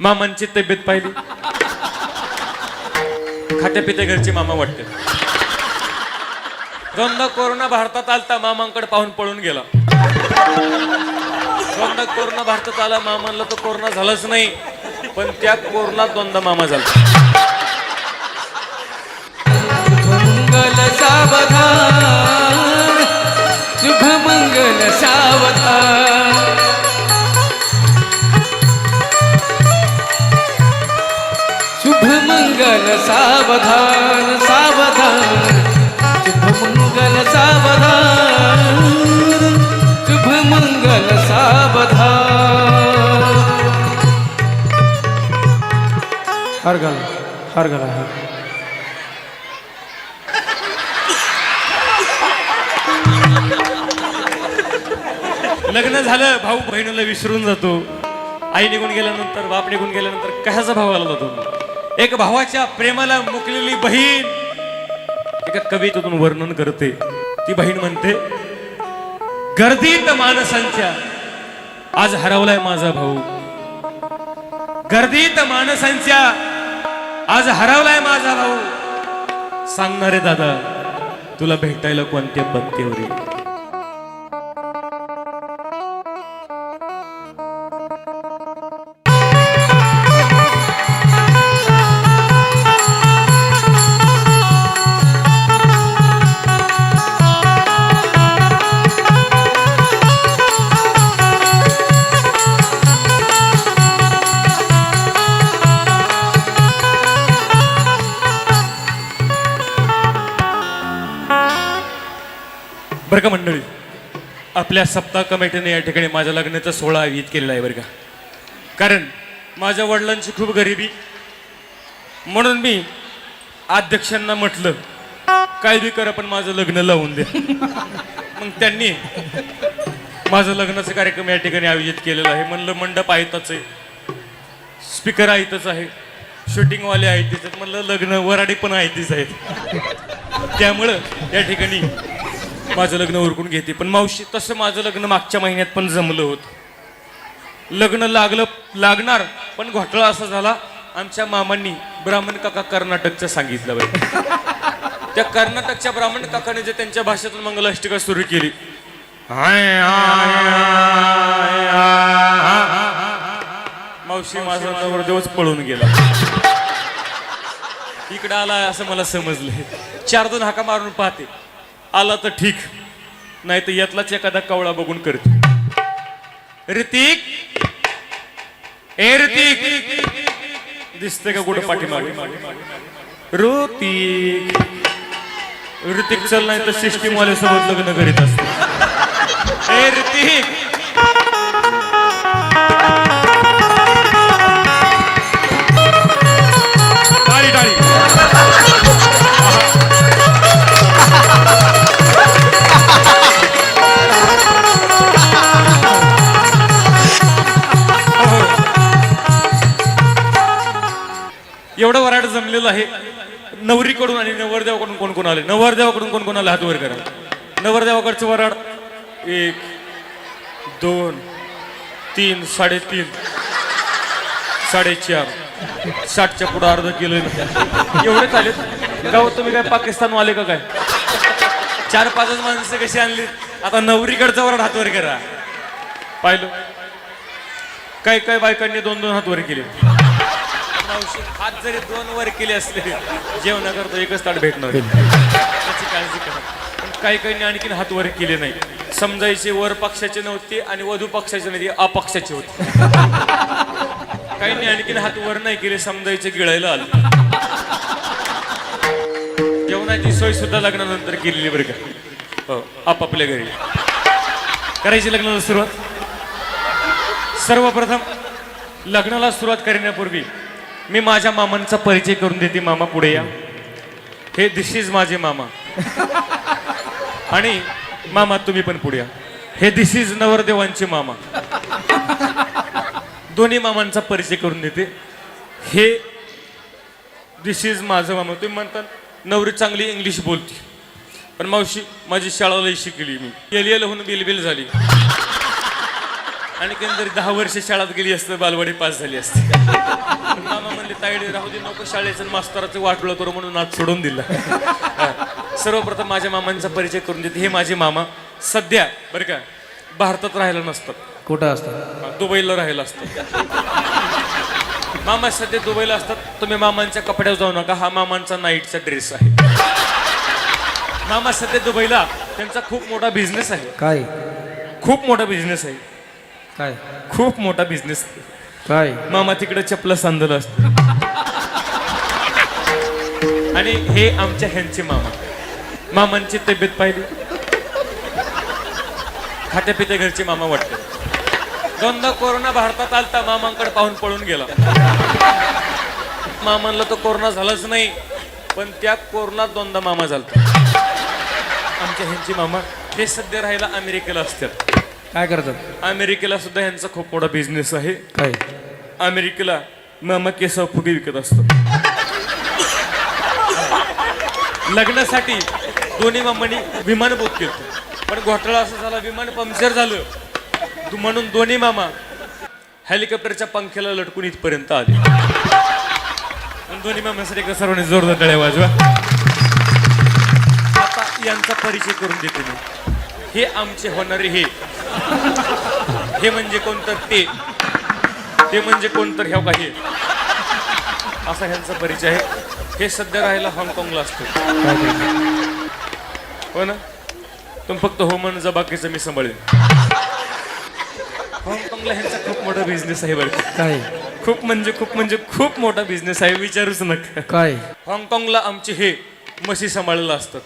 मामांची तब्येत पाहिली. खात्या पित्या घरचे मामा वाटते. दोनदा कोरोना भारतात आलता मामांकडे पाहून पळून गेला. दोनदा कोरोना भारतात आला मामांना तर कोरोना झालाच नाही. पण त्या कोरोनात दोनदा मामा झाला. मंगल सावधान. मंगल सावधान सावधान सावधान शुभ मंगल सावधान शुभ मंगल सावधान। हर गला हर गला हर लग्न झालं भाऊ बहिणीला विसरून जातो. आई निघून गेल्यानंतर बाप निघून गेल्यानंतर कशाचा भाव आला जातो एक भावाच्या प्रेमाला मुकलेली बहीण एका कवितेतून वर्णन करते. ती बहीण म्हणते गर्दीत माणसांच्या आज हरवलाय माझा भाऊ. गर्दीत माणसांच्या आज हरवलाय माझा भाऊ. सांगणारे दादा तुला भेटायला कोणत्या पत्तेवर आपल्या सप्ताह कमिटीने या ठिकाणी माझ्या लग्नाचा सोहळा आयोजित केलेला आहे बरं का. कारण माझ्या वडिलांची खूप गरिबी. म्हणून मी अध्यक्षांना म्हटलं काय बी करा पण माझं लग्न लावून द्या. मग त्यांनी माझं लग्नाचा कार्यक्रम या ठिकाणी आयोजित केलेला आहे. म्हणलं मंडप आहेतच आहे. स्पीकर आहेतच आहे. शूटिंगवाले आहेत तिथं. म्हणलं लग्न वराडी पण आहेतच आहेत. त्यामुळं या ठिकाणी माझं लग्न उरकून घेते. पण मावशी तसं माझं लग्न मागच्या महिन्यात पण जमलं होतं. लग्न लागलं लागणार पण घोटाळा असा झाला आमच्या मामांनी ब्राह्मण काका कर्नाटकचं सांगितलं बाई. त्या कर्नाटकच्या ब्राह्मण काकाने जे त्यांच्या भाषेतून मंगलाष्टिका सुरू केली. हाय, मावशी माझा नवरदेवच पळून गेला. इकडं आला असं मला समजलं चार दोन हाका मारून पाहते. आला तर ठीक. नाही तर यातलाच एखादा कवळा बघून करते. ऋतिक? ए ऋतिक! दिसते का कुठं पाठीमागे? ऋतिक! ऋतिक चल नाही तर सिस्टीम वाले सोबत लग्न करीत असतो ए ऋतिक! वराड आहे. नवरीकडून आणि नवरदेवाकडून कोण कोण आले? नवरदेवाकडून कोण कोण आले? हात वर करा. नवरदेवाकडचं वराड. एक दोन तीन साडेतीन. साडेचार. साठच्या पुढं अर्ध किलो एवढे चालेल गाव तुम्ही काय पाकिस्तान आले का काय? चार पाचच माणसं कशी आणली आता नवरीकडचा वराड हात वर करा. पाहिलं? काही काही बायकांनी दोन दोन हात वर केले? मावशी हात जरी दोन वर केले असले जेवणा करता एकच ताट भेटणार त्याची काळजी करा. पण काही काहींनी आणखीन हात वर केले नाही. समजायचे वर पक्षाचे नव्हते आणि वधू पक्षाचे नाही अपक्षाचे होते. काहींनी आणखीन हात वर नाही केले समजायचे गिळायला आले. जेवणाची सोय सुद्धा लग्नानंतर केलेली बरं का. हो आपापल्या घरी. करायची लग्नाला सुरुवात? सर्वप्रथम लग्नाला सुरुवात करण्यापूर्वी मी माझ्या मामांचा परिचय करून देते मामा पुढे या. हे दिस इज माझे मामा. आणि मामा तुम्ही पण पुढे या. हे दिस इज नवरदेवांचे मामा. दोन्ही मामांचा परिचय करून देते. हे दिस इज माझं मामा. तुम्ही म्हणतात नवरी चांगली इंग्लिश बोलते. पण मावशी माझी शाळा शिकली मी. एल एल होऊन बिलबिल झाली. आणि जरी दहा वर्ष शाळेत गेली असतं बालवाडी पास झाली असती. मामा म्हणले तायडे राहू दे नको शाळेचं मास्तराचं वाटलं करू म्हणून आज सोडून दिलं. सर्वप्रथम माझ्या मामांचा परिचय करून देते. हे माझे मामा सध्या बरं का भारतात राहायला नसतात. कुठं असतात? दुबईला राहायला असतात मामा सध्या दुबईला असतात. तुम्ही मामांच्या कपड्यावर जाऊ नका. हा मामांचा नाईटचा ड्रेस आहे. मामा सध्या दुबईला. त्यांचा खूप मोठा बिझनेस आहे. काय? खूप मोठा बिझनेस आहे. काय? खूप मोठा बिझनेस काय? मामा तिकडे चपला सांदलं असतं. आणि हे आमच्या ह्यांचे मामा. मामांची तब्येत पाहिली. खात्या पित्या घरचे मामा वाटते दोनदा कोरोना भारतात आलता मामांकडे पाहून पळून गेला. मामांना तो कोरोना झालाच नाही पण त्या कोरोनात दोनदा मामा झालता. आमच्या ह्यांचे मामा हे सध्या राहायला अमेरिकेला असतात. काय करतात? अमेरिकेला सुद्धा ह्यांचा खूप मोठा बिझनेस आहे. काय? अमेरिकेला मामा केस फुगे विकत असतात लग्नासाठी दोन्ही मामांनी विमान बुक केलं. पण घोटाळा असं झाला विमान पंक्चर झालं. दु- म्हणून दोन्ही मामा हेलिकॉप्टरच्या पंख्याला लटकून इथपर्यंत आले. पण दोन्ही मामासाठी एकदा सर्वांनी जोरदार टाळ्या वाजवा. आता यांचा परिचय करून देते मी. हे आमचे होणारे हे हे म्हणजे कोणतं? ते. ते म्हणजे कोणतर ह्या काही असा ह्यांचा परिचय आहे. हे सध्या राहायला हाँगकाँगला असतो. हो ना? तुम्ही फक्त हो म्हणून जा बाकीचं मी सांभाळेन. हाँगकाँगला ह्यांचा खूप मोठा बिझनेस आहे बरं. काय? खूप म्हणजे खूप म्हणजे खूप मोठा बिझनेस आहे विचारूच नका. काय? हाँगकाँगला आमचे हे म्हशी सांभाळलेलं असतात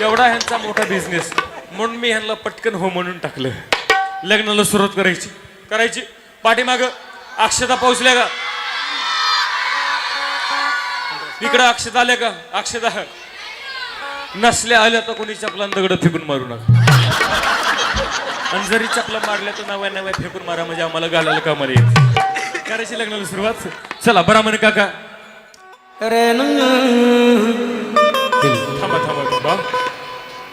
एवढा ह्यांचा मोठा बिझनेस म्हणून मी ह्यांना पटकन हो म्हणून टाकलं. लग्नाला सुरुवात करायची. करायची. पाठीमाग अक्षता पोहोचल्या का? इकडं अक्षता आल्या का? अक्षता. नसल्या आल्या तर कोणी चपला दगड फेकून मारू नका. आणि जरी चपला मारल्या तर नव्या नव्या फेकून मारा म्हणजे आम्हाला घालायला कामाला येत करायची लग्नाला सुरुवात. चला बरा म्हणे काका. अरे थांबा थांबा थांबा.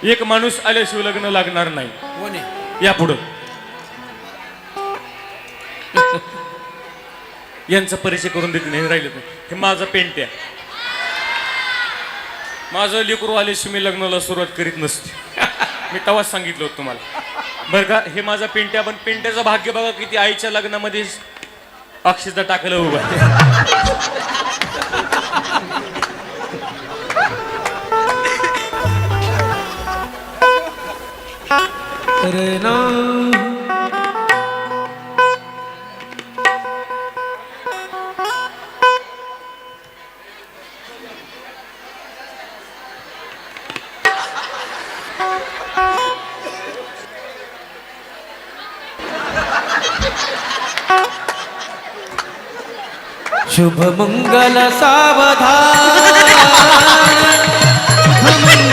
एक माणूस आल्याशिवाय लग्न लागणार नाही. आहे? या पुढं. यांचा परिचय करून देते नाही राहिले हे माझा पेंट आहे. माझं लेकरू आल्याशिवाय मी लग्नाला सुरुवात करीत नसते. मी तेव्हाच सांगितलं होतं तुम्हाला. बरं का हे माझा पेंट्या पण पेंट्याचं भाग्य बघा किती आईच्या लग्नामध्ये अक्षता टाकलं उभा आहे. अरे ना शुभ मंगल सावधान शुभ मंगल सावधान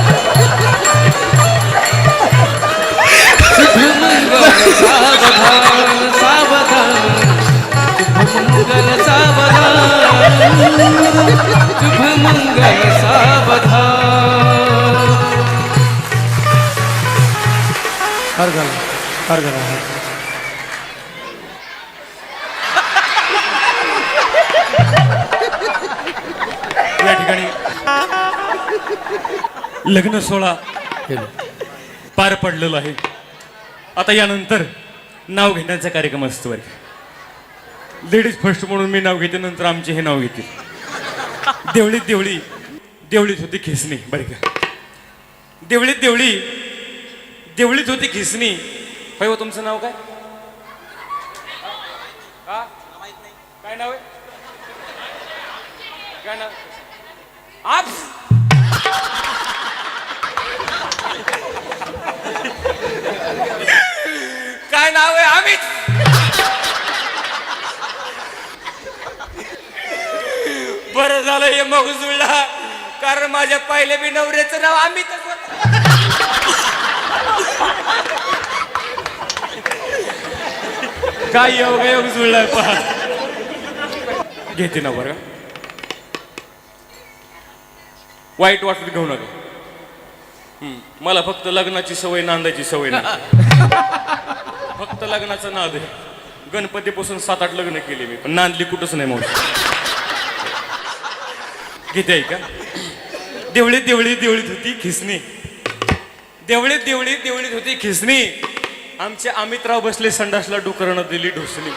सावधान सावधान हो. मंगल सावधान शुभ मंगल सावधान हर घर हर घर या ठिकाणी लग्न सोहळा पार पडलेला आहे. आता यानंतर नाव घेण्याचा कार्यक्रम असतो बरं लेडीज फर्स्ट म्हणून मी नाव घेते नंतर आमचे हे नाव घेतील. देवळीत देवळी. देवळीत होती खिसणी बरं का. देवळीत देवळी. देवळीत होती खिसणी. होय हो तुमचं नाव काय? काय नाव आहे? काय नाव? आप झालं हे मग कारण माझ्या पहिल्या बी नवऱ्याचं नाव आम्ही काय योग योग जुळलाय पहा. घेते ना बरं. वाईट वाटत घेऊ नका. मला फक्त लग्नाची सवय नांदायची सवय नाही. फक्त लग्नाचं नाद आहे. गणपतीपासून सात आठ लग्न केले मी पण नांदली कुठंच नाही मग किती ऐका देवळीत देवळीत देवळीत होती खिसणी. देवळीत देवळीत देवळीत होती खिसणी. आमचे अमितराव बसले संडासला डुकरणं दिली ढोसली.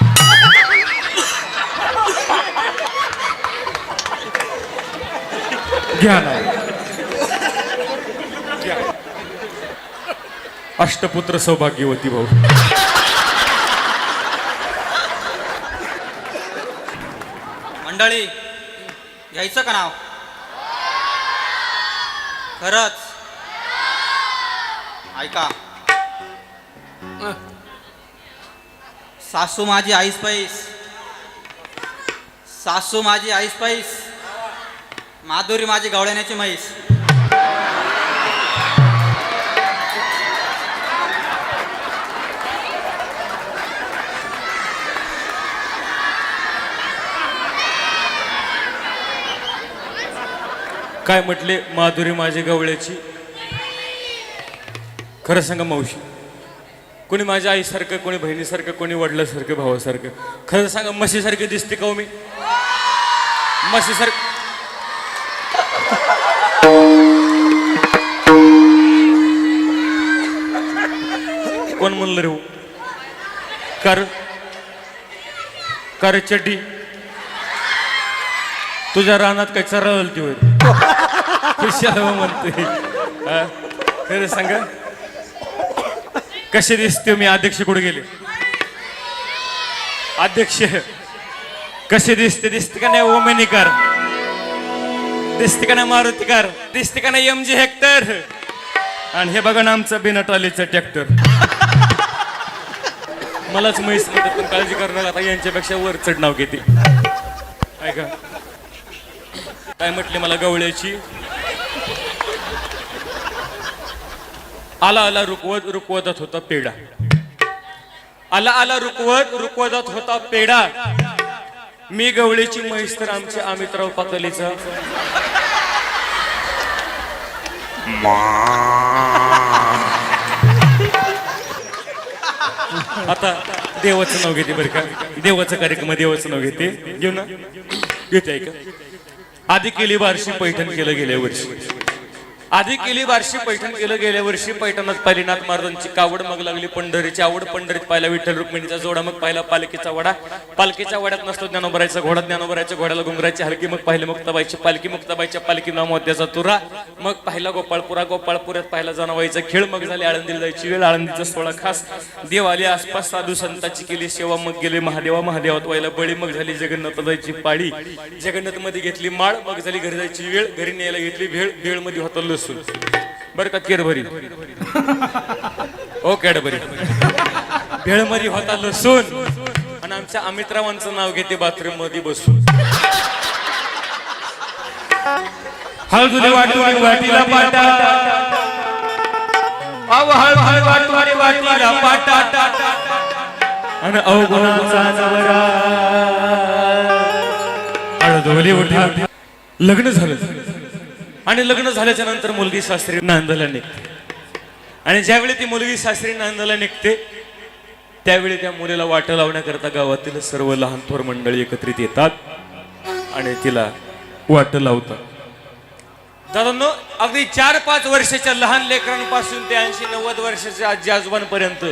घ्या ना. घ्या. अष्टपुत्र सौभाग्यवती भाऊ. मंडळी घ्यायचं का नाव? खरंच. ऐका. सासू माझी आईस पैस. सासू माझी आईस पैस. माधुरी माझी गवळण्याची म्हैस. काय म्हटले माधुरी माझी गवळ्याची? खरं सांगा मावशी कोणी माझ्या आईसारखं कोणी बहिणीसारखं कोणी वडिलासारखं भावासारखं खरं सांगा म्हशीसारखी दिसते का हो मी? म्हशीसारखं कोण म्हणलं रे हो? कर कर चड्डी? तुझ्या रानात काय चरावल ती होय? कशाला म्हणते हा? खरं सांगा. कसे दिसते मी अध्यक्ष कुठे गेले? अध्यक्ष कसे दिसते दिसते का नाही ओमेनिकार? दिसते का नाही मारुतीकार? दिसते का नाही एम जी हेक्टर आणि हे बघा ना आमचं बिनटालीचं ट्रॅक्टर मलाच म्हैस म्हणतात पण काळजी करणार आता यांच्यापेक्षा वर चढ नाव घेते. ऐका. काय म्हटले मला गवळ्याची? आला आला रुकवत रुकवतच होता पेडा आला आला रुकवत रुकवतच होता पेडा मी गवळीची म्हैस तर आमचे अमितराव पातलीचा आता देवाचं नाव घेते बरं का? देवाचा कार्यक्रम देवाचं नाव घेते. घेऊ ना? घेते ऐका. आधी केली बारशी पैठण केलं गेल्या वर्षी आधी केली बारशी पैठण केलं गेल्या वर्षी पैठणात पाहिली नाथ महाराजांची कावड मग लागली पंढरीची आवड पंढरीत पाहिला विठ्ठल रुक्मिणीचा जोडा मग पाहिला पालखीचा वडा. पालखीच्या वड्यात नसतो ज्ञानोबरायचा घोडा ज्ञानोबरायच्या घोड्याला घुंगराची हलकी मग पाहिले मुक्ताबाईची पालखी मुक्ताबाईच्या पालखी नामोद्याचा तुरा. मग पाहिला गोपाळपुरा गोपाळपुऱ्यात पाहिला जनावाईचा खेळ मग झाले आळंदीला जायची वेळ आळंदीचा सोळा खास. देव आले आसपास साधू संतांची केली सेवा मग गेले महादेवा महादेवात व्हायला बळी मग झाली जगन्नाथ जायची पाळी. जगन्नाथमध्ये घेतली माळ मग झाली घरी जायची वेळ घरी न्यायला घेतली भेळ भेळमध्ये होता लसूण बरं का केरभरी ओ हो, कॅडबरी भेळमरी होता लसून आणि आमच्या अमितरावांचं नाव घेते बाथरूममध्ये बसून. हळदुली वाटून वाटीला पाटा. अव हळद वाटून वाटीला पाटा. आणि अवगुणाचा नवरा हळदोली उठा. लग्न झालं. आणि लग्न झाल्याच्यानंतर मुलगी सासरी नांदायला निघते. आणि ज्यावेळी ती मुलगी सासरी नांदायला निघते त्यावेळी त्या मुलीला वाटं लावण्याकरता गावातील सर्व लहान थोर मंडळी एकत्रित येतात आणि तिला वाट लावतात. दादांनो अगदी चार पाच वर्षाच्या लहान लेकरांपासून ते ऐंशी नव्वद वर्षाच्या आजी आजोबांपर्यंत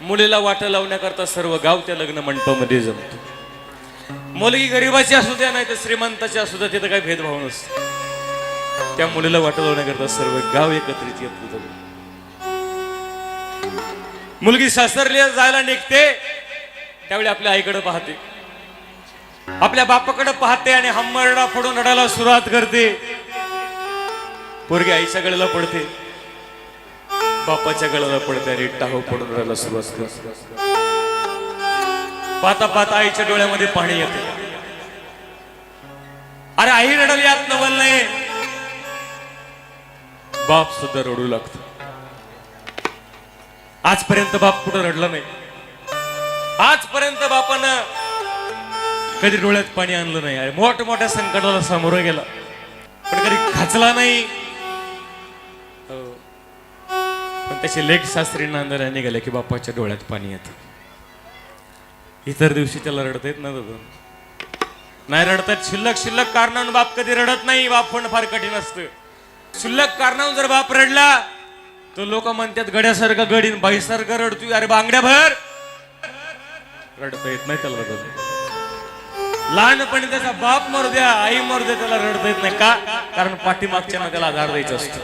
मुलीला वाटं लावण्याकरता सर्व गाव त्या लग्न मंडपामध्ये जमतो. मुलगी गरिबाची असू द्या नाही तर श्रीमंताची असू द्या तिथं काही भेदभाव नसतो. त्या मुलीला वाट सर्व गाव एकत्रित येत होत. मुलगी सासरली जायला निघते त्यावेळी आपल्या आईकडे पाहते. आपल्या बापाकडे पाहते आणि हम्मरडा फोडून रडायला सुरुवात करते. पोरगी आईच्या गळ्याला पडते. बापाच्या गळ्याला पडते आणि टाहो पडून रडायला सुरुवात करते. पाहता पाहता आईच्या डोळ्यामध्ये पाणी येते. अरे आई रडली यात नवल नाही. बाप सुद्धा रडू लागतो. आजपर्यंत बाप कुठं रडला नाही. आजपर्यंत बापानं कधी डोळ्यात पाणी आणलं नाही. अरे मोठमोठ्या संकटाला सामोरं गेला. पण कधी खाचला नाही. हो. पण त्याचे लेख शास्त्री नांदायला गेले की बापाच्या डोळ्यात पाणी येतं. इतर दिवशी त्याला रडता येत ना नाही रडतात शिल्लक शिल्लक कारणानं बाप कधी रडत नाही. बाप पण फार कठीण असतं. शुल्लक कारणावरून जर बाप रडला तर लोक म्हणतात गड्यासारखं गडीन बाईसारखं रडतोय. अरे बांगड्या भर रडता येत नाही त्याला रडत लहानपणी त्याचा बाप मरू द्या आई मरू द्या त्याला रडता येत नाही. का? कारण पाठीमागच्या त्याला आधार द्यायचा असतो.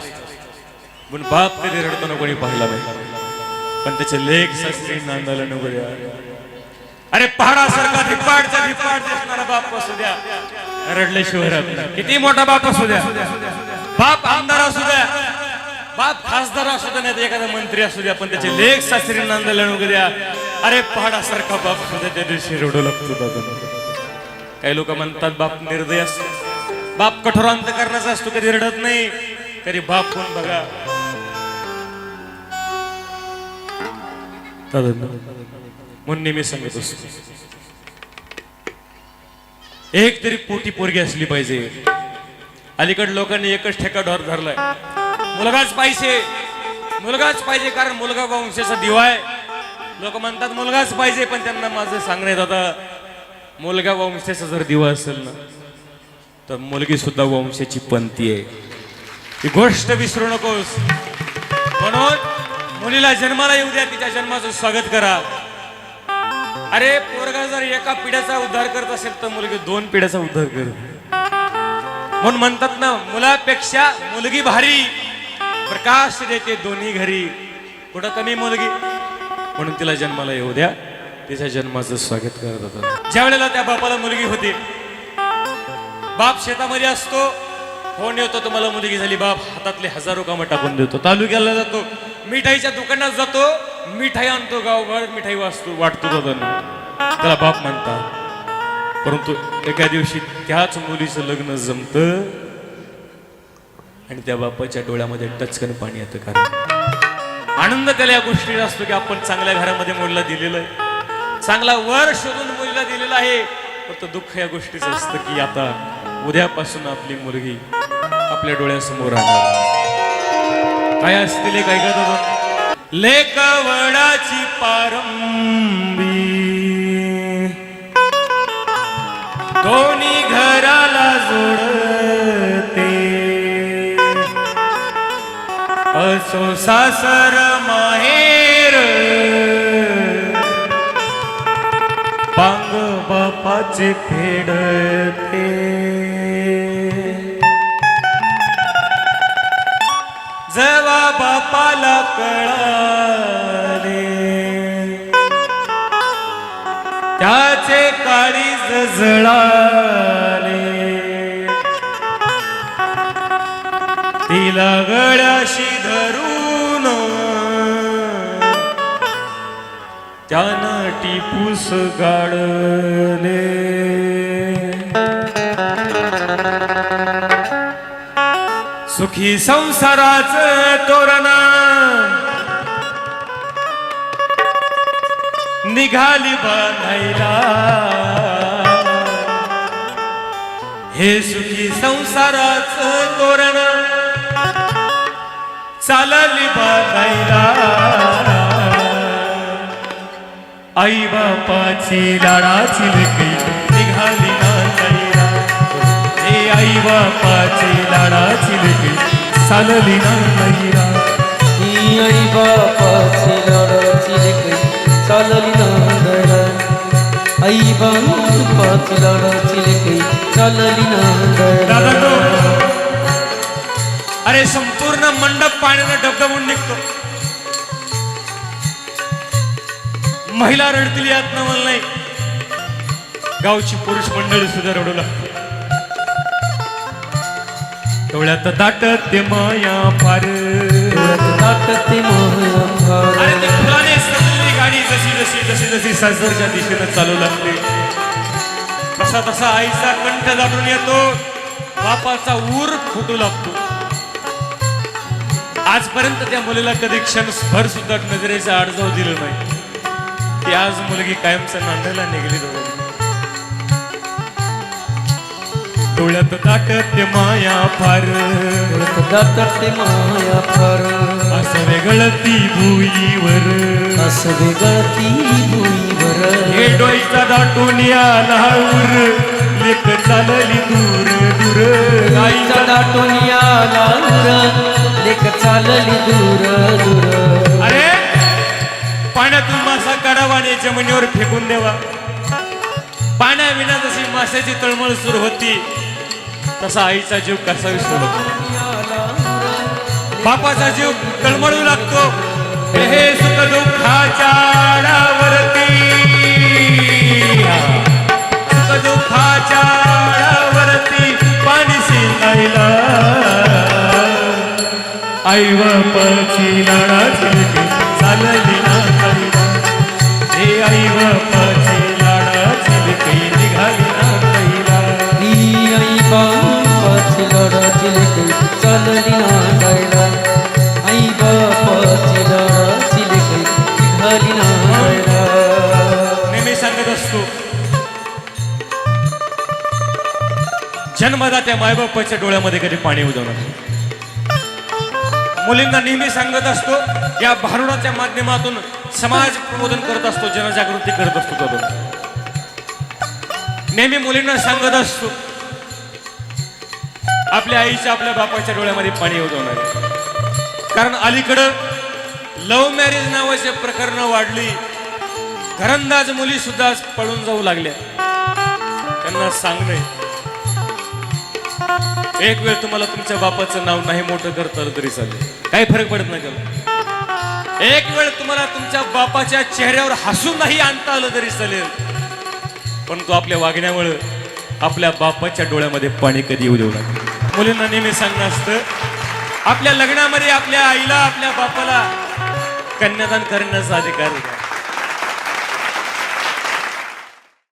पण बाप कधी रडताना कोणी पाहिला नाही. पण त्याचे लेख शास्त्री नांदायला नको द्या. अरे पहाडासारखा धिप्पाडचा धिप्पाड दिसणारा बाप असू द्या. रडले शिवरात किती मोठा बाप असू द्या. बाप आमदार असू द्या. बाप खासदार असू द्या नाही तर एखादा मंत्री असू द्या पण त्याचे लेख सासरी नांदायला नको द्या अरे पहाडासारखा बाप असू द्या त्या दिवशी रडू लागतो दादा काही लोक म्हणतात बाप निर्दय असतो. बाप कठोरांत करण्याचा असतो कधी रडत नाही कधी बाप कोण बघा. म्हणून नेहमी सांगत असतो. एक तरी पोटी पोरगी असली पाहिजे. अलीकड लोकांनी एकच ठेका ढोर धरलाय. मुलगाच पाहिजे. मुलगाच पाहिजे कारण मुलगा वंशाचा दिवा आहे. लोक म्हणतात मुलगाच पाहिजे. पण त्यांना माझं सांगण्यात आता मुलगा वंशाचा जर दिवा असेल ना तर मुलगी सुद्धा वंशाची पंथी आहे. ही गोष्ट विसरू नकोस. म्हणून मुलीला जन्माला येऊ द्या तिच्या जन्माचं स्वागत करा. अरे पोरगा जर एका पिढ्याचा उद्धार करत असेल तर मुलगी दोन पिढ्याचा उद्धार करत. म्हणून म्हणतात ना मुलापेक्षा मुलगी भारी. प्रकाश देते दोन्ही घरी. कुठं कमी मुलगी? म्हणून तिला जन्माला येऊ द्या. तिच्या जन्माचं स्वागत करत होता. ज्या वेळेला त्या बापाला मुलगी होती बाप शेतामध्ये असतो फोन येतो तुम्हाला मुलगी झाली बाप हातातले हजारो कामं टाकून देतो. तालुक्याला जातो मिठाईच्या दुकानात जातो मिठाई आणतो गावभर मिठाई वाचतो वाटतो त्याला बाप म्हणतात. परंतु एका दिवशी त्याच मुलीचं लग्न जमत आणि त्या बापाच्या डोळ्यामध्ये टचकन पाणी येतं. कारण आनंद त्याला या गोष्टीला असतो की आपण चांगल्या घरामध्ये मुलीला दिलेलं आहे. चांगला वर शोधून मुलीला दिलेला आहे. फक्त दुःख या गोष्टीचं असतं की आता उद्यापासून आपली मुलगी आपल्या डोळ्यासमोर राहणार काय असतील काय का लेकवडाची पारं. दोन्ही घराला जोडते. असो सासर माहेर. पांग बापाचे फेडते. जेव्हा बापाला कळा काळी जळाले तिला गळ्याशी धरून त्यानं टिपूस गाडले सुखी संसाराच तोरणा निघाली बांधायला. हे सुखी संसाराच तोरण. चालली बांधायला आई बापाची लाडाची लेकरी निघाली ना हे आई बापाची लाडाची लेकरी चालली ना नैरा ही आई बापाची लाडाची लेकरी चालली नांदायला आई बापाची लाडाची दादा तो. अरे संपूर्ण मंडप पाण्यानं डबडबून निघतो. महिला रडतील यात ना मला नाही. गावची पुरुष मंडळी सुद्धा रडू लागते. डोळ्यात दाटत ते माया फार महाभारत अरे ती फुलाने सजलेली गाडी जशी जशी जशी जशी सासरच्या दिशेनं चालू लागते. तसा तसा आईचा कंठ दाटून येतो. बापाचा ऊर फुटू लागतो. आजपर्यंत त्या मुलीला कधी क्षण भर सुद्धा नजरेचा आडजाव दिलं नाही. ती आज मुलगी कायमचा नांदायला निघली डोळ्यात डोळ्यात दाटत ते माया फार. नाटते माया फार. असं वेगळती भुईवर. असं वेगळती भुईवर. हे डोईचा दाटून आला उर लेक चालली दूर दूर. आईचा दाटून याला दूर लेक चालली दूर दूर. अरे पाण्यातून मासा काढावा आणि जमिनीवर फेकून द्यावा. पाण्याविना जशी माशाची तळमळ सुरू होती तसा आईचा जीव कसा विसरू? बापाचा जीव तळमळू लागतो. हे हे सुख दुःखाच्या आडावरती. सुख दुःखाच्या आडावरती पाणी शिंदायला आई बापाची लाडाची चालली. जन्मदात्या मायबापाच्या डोळ्यामध्ये कधी पाणी उदवणार मुलींना नेहमी सांगत असतो या भारुडाच्या माध्यमातून समाज प्रबोधन करत असतो जनजागृती करत असतो तो नेहमी मुलींना सांगत असतो आपल्या आईच्या आपल्या बापाच्या डोळ्यामध्ये पाणी उदवणार कारण अलीकडं लव्ह मॅरेज नावाचे प्रकरण वाढली घरंदाज मुली सुद्धा पळून जाऊ लागल्या. त्यांना सांगणे एक वेळ तुम्हाला तुमच्या बापाचं नाव नाही मोठं करता आलं तरी चालेल. काही फरक पडत नाही त्याला. एक वेळ तुम्हाला तुमच्या बापाच्या चेहऱ्यावर हसून नाही आणता आलं तरी चालेल. पण तो आपल्या वागण्यामुळे आपल्या बापाच्या डोळ्यामध्ये पाणी कधी येऊ देऊ लागतं मुलींना नेहमी सांगणं असतं आपल्या लग्नामध्ये आपल्या आईला आपल्या बापाला कन्यादान करण्याचा अधिकार